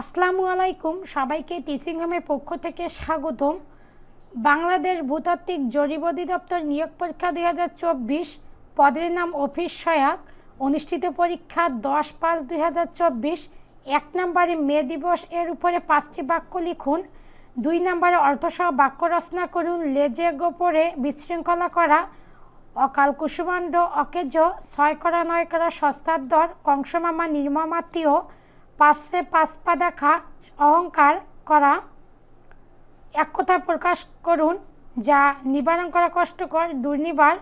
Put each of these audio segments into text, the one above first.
আসসালামু আলাইকুম। সবাইকে টিচিং হোমের পক্ষ থেকে স্বাগতম। বাংলাদেশ ভূতাত্ত্বিক জরিপ অধিদপ্তর নিয়োগ পরীক্ষা দুই হাজার চব্বিশ পদের নাম অফিস সহায়ক। অনুষ্ঠিত পরীক্ষা দশ পাঁচ দুই হাজার চব্বিশ। এক নম্বরে মে দিবস, এর উপরে পাঁচটি বাক্য লিখুন। দুই নম্বরে অর্থসহ বাক্য রচনা করুন। লেজে গোপরে বিশৃঙ্খলা করা। অকাল কুসুমাণ্ড, অকেজ, ছয় করা, নয় করা, সস্তার দর, কংসমামা নির্মমাতীয় পাশে পা দেখা অহংকার করা, এক কথা প্রকাশ করুন, যা নিবারণ করা কষ্টকর, দুর্নিবার,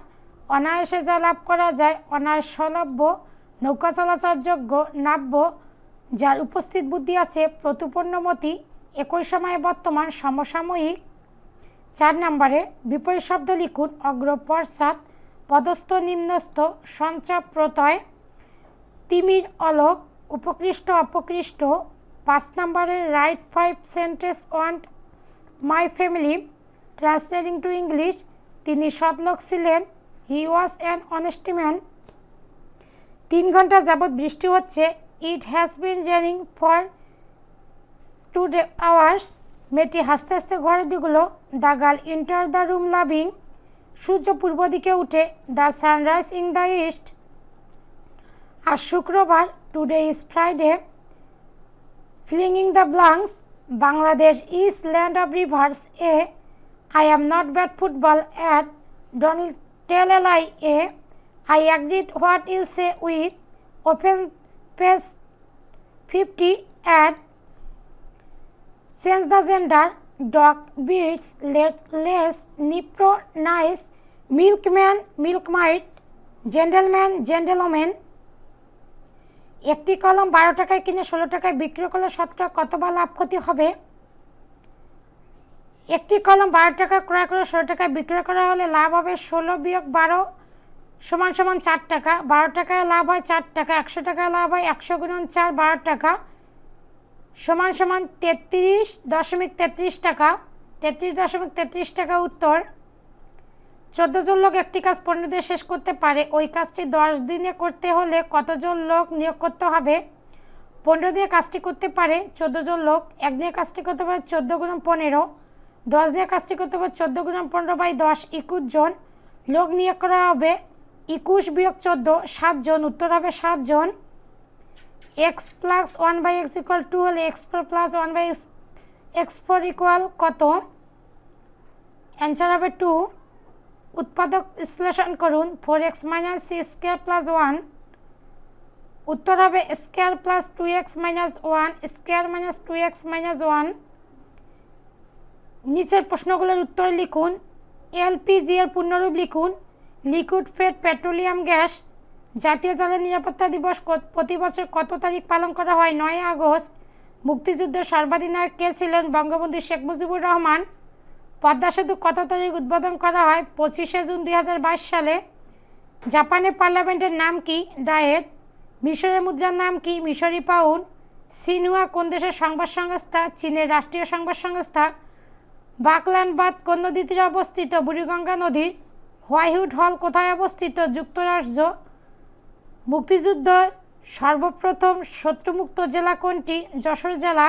অনায়াসে যা লাভ করা যায় অনায়াসলভ্য নৌকা চলাচলযোগ্য নাব্য, যার উপস্থিত বুদ্ধি আছে, প্রতিপন্নমতি, একই সময়ে বর্তমান সমসাময়িক। চার নম্বরে, বিপরীত শব্দ লিখুন অগ্র পশ্চাৎ পদস্থ, নিম্নস্থ সঞ্চাপ প্রত্যয় তিমির, অলোক উপকৃষ্ট অপকৃষ্ট, পাঁচ নম্বরের write five sentence one my family translating to English তিনি সৎলোক ছিলেন he was an honesty man তিন ঘণ্টা যাবৎ বৃষ্টি হচ্ছে it has been raining for two day hours মেয়েটি হাসতে হাসতে ঘরে ঢুকলো the girl enter the room laughing সূর্য পূর্ব দিকে উঠে the sunrise in the east আর শুক্রবার today is Friday filling the blanks Bangladesh is land of rivers a I am not bat football at don't tell L I a I agreed what you say with open page fifty at change the gender dog bites let less Nipro nice milkman milk might gentleman gentleman একটি কলম বারো টাকায় কিনে ষোলো টাকায় বিক্রি করলে শতকরা কতবার লাভ ক্ষতি হবে? একটি কলম বারো টাকা ক্রয় করে ষোলো টাকায় বিক্রয় করা হলে লাভ হবে ষোলো বিয়োগ বারো সমান সমান চার টাকা। বারো টাকায় লাভ হয় চার টাকা, একশো টাকায় লাভ হয় একশো গুণন চার, বারো টাকা সমান সমান তেত্রিশ দশমিক তেত্রিশ টাকা। তেত্রিশ দশমিক তেত্রিশ টাকা উত্তর। চোদ্দ জন লোক একটি কাজ পনেরো দিনে শেষ করতে পারে। ওই কাজটি দশ দিনে করতে হলে কতজন লোক নিয়োগ করতে হবে? পনেরো দিনে কাজটি করতে পারে চোদ্দ জন লোক একদিনে কাজটি করতে পারে চোদ্দ গুণ পনেরো, দশ দিনে কাজটি করতে পারে চোদ্দ গুণ পনেরো বাই দশ, একুশ জন লোক নিয়োগ করা হবে। একুশ বিয়োগ চোদ্দ সাতজন উত্তর হবে সাতজন X plus one by X equal to হলে X four plus one by X four equal কত? অ্যান্সার হবে টু উৎপাদক বিশ্লেষণ করুন। Four X minus C square plus one উত্তর হবে square plus two X minus one square minus two X minus one নিচের প্রশ্নগুলোর উত্তর লিখুন। এলপিজি এর পূর্ণরূপ লিখুন। লিকুইড ফেড পেট্রোলিয়াম গ্যাস জাতীয় জলের নিরাপত্তা দিবস প্রতি বছর কত তারিখ পালন করা হয়? নয় আগস্ট। মুক্তিযুদ্ধের সর্বাধিনায়ক কে ছিলেন বঙ্গবন্ধু শেখ মুজিবুর রহমান? পদ্মা সেতু কত তারিখ উদ্বোধন করা হয়? পঁচিশে জুন দু হাজার বাইশ সালে। জাপানের পার্লামেন্টের নাম কি? ডায়েট মিশরের মুদ্রার নাম কি? মিশরি পাউন সিনুয়া কোন দেশের সংবাদ সংস্থা? চীনের রাষ্ট্রীয় সংবাদ সংস্থা। বাকল্যান্ড বাঁধ কোন নদী তীরে অবস্থিত? বুড়িগঙ্গা নদীর। হোয়াইট হল কোথায় অবস্থিত? যুক্তরাষ্ট্র। মুক্তিযুদ্ধ সর্বপ্রথম শত্রুমুক্ত জেলা কোনটি? যশোর জেলা।